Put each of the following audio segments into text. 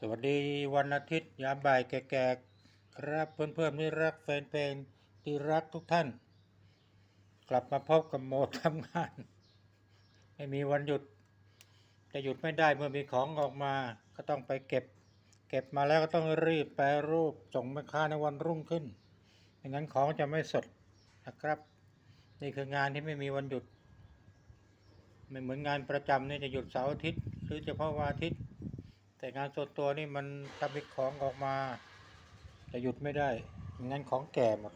สวัสดีวันอาทิตย์ยามบ่ายแก่ๆครับเพื่อนๆที่รักแฟนเพลงที่รักทุกท่าน กลับมาพบกับโหมดทำงาน ไม่มีวันหยุด จะหยุดไม่ได้เมื่อมีของออกมา ก็ต้องไปเก็บ เก็บมาแล้วก็ต้องรีบแปรรูปส่งแม่ค้าในวันรุ่งขึ้นไม่งั้นของจะไม่สดนะครับ นี่คืองานที่ไม่มีวันหยุด ไม่เหมือนงานประจำนี่จะหยุดเสาร์อาทิตย์หรือเฉพาะวันอาทิตย์ แต่งานส่วนตัวนี่มันทำให้ของออกมาจะหยุดไม่ได้ไม่งั้นของแก่หมด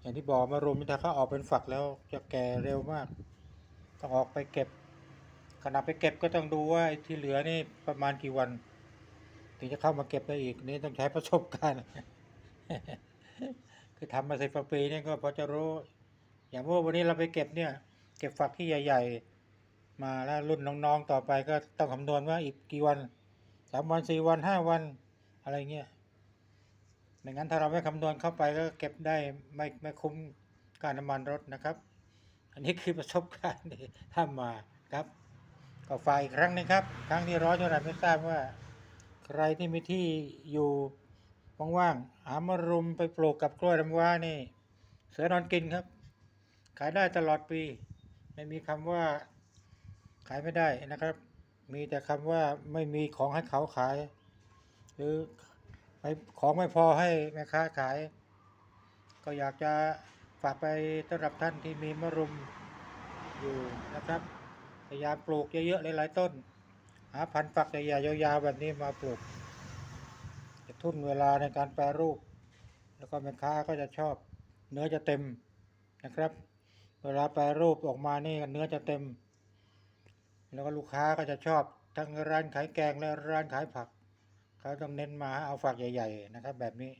อย่างที่บอกมารวมถ้าเขาออกเป็นฝักแล้วจะแก่เร็วมาก ต้องออกไปเก็บขณะไปเก็บก็ต้องดูว่าไอ้ที่เหลือนี่ประมาณกี่วัน ถึงจะเข้ามาเก็บได้อีกนี่ต้องใช้ประสบการณ์ คือทำมาสิบปีนี่ก็พอจะรู้ อย่างเมื่อวันนี้เราไปเก็บเนี่ย เก็บฝักที่ใหญ่ ๆ มาแล้วรุ่นน้องๆต่อไปก็ต้องคำนวณว่าอีกกี่วัน สามวันสี่วันห้าวันอะไรเงี้ยไม่งั้นถ้าเราไม่คำนวณเข้าไปก็เก็บได้ไม่ไม่คุ้มการน้ำมันรถนะครับ อันนี้คือประสบการณ์ที่ทำมาครับ ก็ฝากอีกครั้งหนึงครับ ครั้งที่ร้อยเท่าไหร่ไม่ทราบว่า ใครที่มีที่อยู่ว่างๆหามารุมไปปลูกกับกล้วยน้ำว้านี่ เสือนอนกินครับ ขายได้ตลอดปี ไม่มีคำว่าขายไม่ได้นะครับ มีแต่คำว่าไม่มีของให้เขาขาย หรือไม่ของไม่พอให้แม่ค้าขาย ก็อยากจะฝากไปสำหรับท่านที่มีมะรุมอยู่นะครับพยายามปลูกเยอะๆหลายๆต้น หาพันธุ์ฝักใหญ่ๆยาวๆแบบนี้มาปลูก จะทุ่นเวลาในการแปรรูป แล้วก็แม่ค้าก็จะชอบ เนื้อจะเต็มนะครับ เวลาแปรรูปออกมานี่เนื้อจะเต็ม แล้วก็ลูกค้าก็จะชอบทั้งร้านขายแกงและร้านขายผักเขาต้องเน้นมาเอาฝักใหญ่ ๆ นะครับ แบบนี้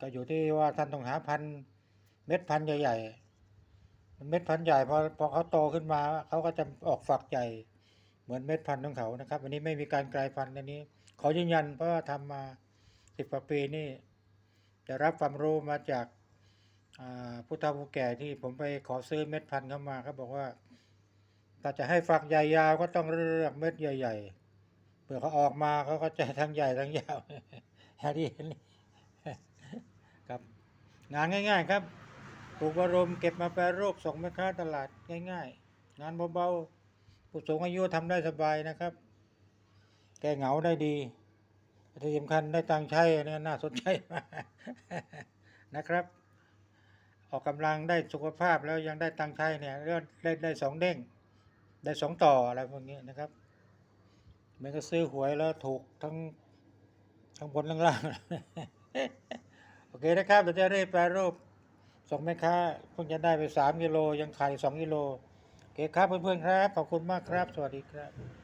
ก็อยู่ที่ว่าท่านต้องหาพันเม็ดพันใหญ่ๆเม็ดพันใหญ่พอพอเขาโตขึ้นมาเขาก็จะออกฝักใหญ่ เหมือนเม็ดพันของเขานะครับอันนี้ไม่มีการกลายพันธุ์อันนี้ ขอยืนยันเพราะว่าทำมาสิบกว่าปีนี่จะรับความรู้มาจากอ่าผู้เฒ่าผู้แก่ที่ผมไปขอซื้อเม็ดพันธุ์เข้ามาเขาบอกว่า ถ้าจะให้ฝักใหญ่ยาวก็ต้องเลือกเม็ดใหญ่ๆเผื่อเขาออกมาเขาก็จะทั้งใหญ่ทั้งยาวฮะที่เห็นนี่ครับ งานง่าย ๆ ครับปลูกบรมเก็บมาแปรรูปส่งแม่ค้าตลาดง่าย ๆ งานเบาๆผู้สูงอายุทำได้สบายนะครับ แก้เหงาได้ดีที่สำคัญได้ตังค์ใช้อันนี้น่าสนใจมากนะครับ ออกกำลังได้สุขภาพแล้วยังได้ตังค์ใช้เนี่ยเรื่องได้ได้สองเด้ง ได้สองต่ออะไรพวกนี้นะครับเหมือนก็ซื้อหวยแล้วถูกทั้งทั้งบนทั้งล่าง โอเคนะครับเดี๋ยวจะได้แปรรูปส่งแม่ค้าเพิ่งจะได้ไปสามกิโลยังขายสองกิโลโอเคครับเพื่อนๆครับ ขอบคุณมากครับ สวัสดีครับ